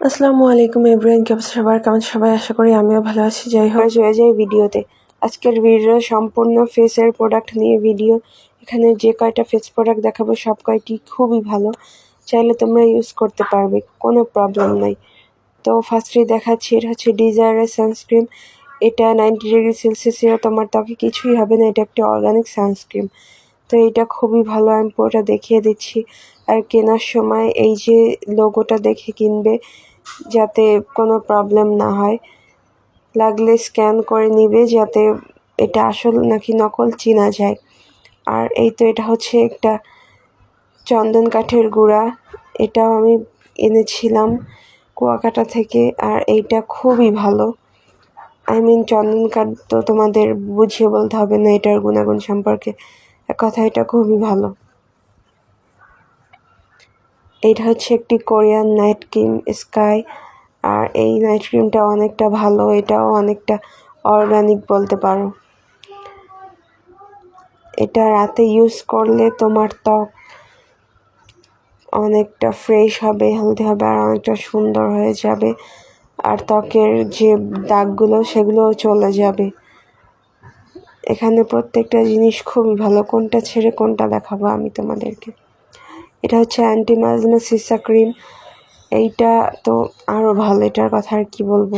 আসসালামু আলাইকুম এভরিওয়ান কেমন সবার? কেমন সবাই? আশা করি আমিও ভালো আছি। যাই হোক। হয়ে যায় ভিডিওতে। আজকের ভিডিও সম্পূর্ণ ফেসের প্রোডাক্ট নিয়ে ভিডিও এখানে যে কয়টা ফেস প্রোডাক্ট দেখাবো, সব কয়টি খুবই ভালো। চাইলে তোমরা ইউজ করতে পারবে, কোনো প্রবলেম নাই। তো ফার্স্টেই দেখাচ্ছি, এটা হচ্ছে ডিজায়ারের সানস্ক্রিন এটা নাইনটি ডিগ্রি সেলসিয়াসেও তোমার ত্বকে কিছুই হবে না। এটা একটা অর্গানিক সানস্ক্রিন তো এটা খুবই ভালো, আমি পুরোটা দেখিয়ে দিচ্ছি। আর কেনার সময় এই যে লোগোটা দেখে কিনবে, যাতে কোনো প্রবলেম না হয়। লাগলে স্ক্যান করে নিবে, যাতে এটা আসল নাকি নকল চেনা যায়। আর এই তো এটা হচ্ছে একটা চন্দন কাঠের গুঁড়া। এটাও আমি এনেছিলাম কুয়াকাটা থেকে, আর এইটা খুবই ভালো। আই মিন চন্দন কাঠ তো তোমাদের বুঝিয়ে বলতে হবে না, এটার গুণাগুণ সম্পর্কে। এক কথা এটা খুবই ভালো। এটা হচ্ছে একটি কোরিয়ান নাইট ক্রিম স্কাই। আর এই নাইট ক্রিমটা অনেকটা ভালো, এটাও অনেকটা অর্গানিক বলতে পারো। এটা রাতে ইউজ করলে তোমার ত্বক অনেকটা ফ্রেশ হবে, হেলদি হবে, আর অনেকটা সুন্দর হয়ে যাবে। আর ত্বকের যে দাগগুলো, সেগুলোও চলে যাবে। এখানে প্রত্যেকটা জিনিস খুবই ভালো, কোনটা ছেড়ে কোনটা দেখাবো আমি তোমাদেরকে। এটা হচ্ছে অ্যান্টিমাজমা সিসা ক্রিম এইটা তো আরও ভালো, এটার কথা আর কি বলব?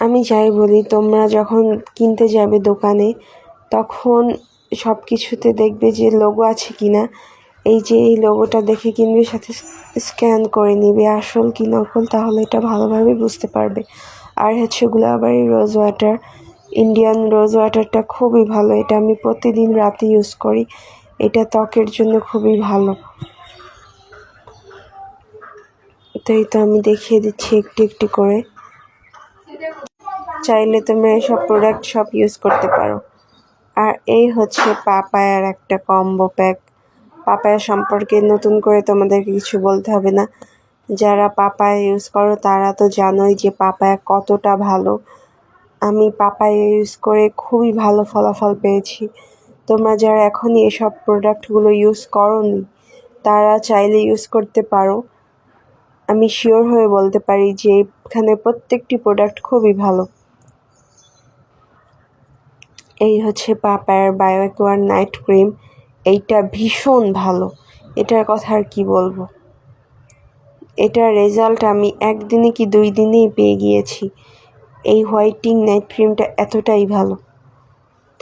আমি যাই বলি, তোমরা যখন কিনতে যাবে দোকানে, তখন সব কিছুতে দেখবে যে লোগো আছে কি না এই যে এই লোগোটা দেখে কিনবে, সাথে স্ক্যান করে নিবে, আসল কি নকল, তাহলে এটা ভালোভাবে বুঝতে পারবে। আর হচ্ছে গুলাবাড়ি রোজ ওয়াটার ইন্ডিয়ান রোজ ওয়াটারটা খুবই ভালো, এটা আমি প্রতিদিন রাতে ইউজ করি। এটা ত্বকের জন্য খুবই ভালো। তাই তো আমি দেখিয়ে দিচ্ছি একটু একটু করে। চাইলে তোমরা এসব প্রোডাক্ট সব ইউজ করতে পারো। আর এই হচ্ছে পাপায়ার একটা কম্বো প্যাক পাপায়া সম্পর্কে নতুন করে তোমাদেরকে কিছু বলতে হবে না। যারা পাপায়া ইউজ করো, তারা তো জানোই যে পাপায়া কতটা ভালো। আমি পাপায়া ইউজ করে খুবই ভালো ফলাফল পেয়েছি। তোমরা যারা এখনই এসব প্রোডাক্টগুলো ইউজ করনি, তারা চাইলে ইউজ করতে পারো। আমি শিওর হয়ে বলতে পারি যে এখানে প্রত্যেকটি প্রোডাক্ট খুবই ভালো। এই হচ্ছে পাপায়ার বায়োকোয়ার নাইট ক্রিম এইটা ভীষণ ভালো। এটার কথা আর কি বলব? এটার রেজাল্ট আমি একদিনে কি দুই দিনেই পেয়ে গিয়েছি। এই হোয়াইটিং নাইট ক্রিমটা এতটাই ভালো।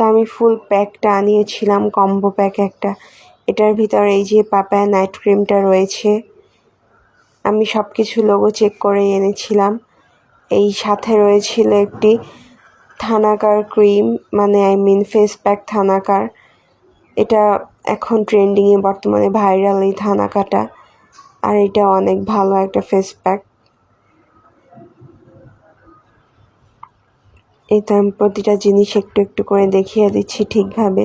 তো আমি ফুল প্যাকটা আনিয়েছিলাম কম্বো প্যাক একটা। এটার ভিতর এই যে পাপায়া নাইট ক্রিমটা রয়েছে, আমি সব কিছু লোগো চেক করে এনেছিলাম। এই সাথে রয়েছিল একটি থানাকার ক্রিম মানে I mean face pack thanaka এটা এখন ট্রেন্ডিংয়ে বর্তমানে ভাইরাল এই থানাকাটা আর এটা অনেক ভালো একটা ফেস প্যাক এই তো আমি প্রতিটা জিনিস একটু একটু করে দেখিয়ে দিচ্ছি ঠিকভাবে।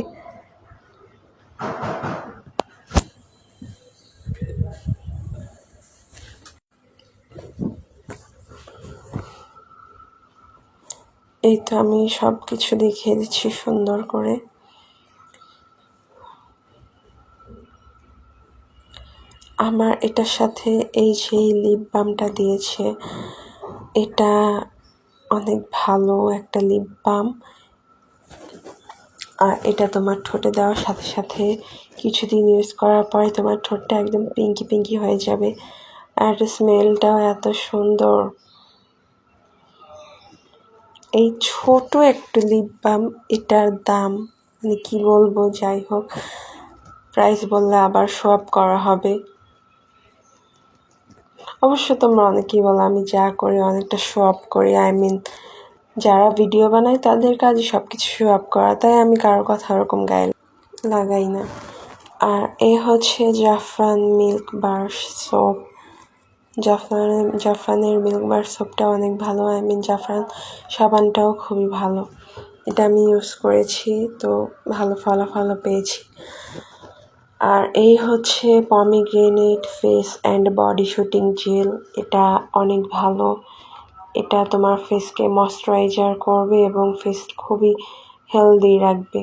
এই তো আমি সব কিছু দেখিয়ে দিচ্ছি সুন্দর করে। আমার এটার সাথে এই যে লিপ বামটা দিয়েছে, এটা অনেক ভালো একটা লিপ বাম আর এটা তোমার ঠোঁটে দেওয়ার সাথে সাথে কিছুদিন ইউজ করার পরে তোমার ঠোঁটটা একদম পিঙ্কি পিঙ্কি হয়ে যাবে। আর স্মেলটাও এত সুন্দর। এই ছোট একটু লিপ বাম এটার দাম মানে কী বলব, যাই হোক প্রাইস বললে আবার আপ করা হবে। অবশ্য তোমরা অনেকেই বলো, আমি যা করি, অনেকটা শো আপ করি আই মিন যারা ভিডিও বানায় তাদের কাজে সব কিছু শো আপ করা, তাই আমি কারোর কথা ওরকম গায়ে লাগাই না। আর এ হচ্ছে জাফরান মিল্ক বার সোপ জাফরান, জাফরানের মিল্ক বার সোপটা অনেক ভালো আই মিন জাফরান সাবানটাও খুবই ভালো। এটা আমি ইউজ করেছি, তো ভালো ফলাফলও পেয়েছি। আর এই হচ্ছে pomegranate face and body soothing gel এটা অনেক ভালো। এটা তোমার ফেসকে ময়শ্চারাইজার করবে এবং ফেস খুবই হেলদি রাখবে।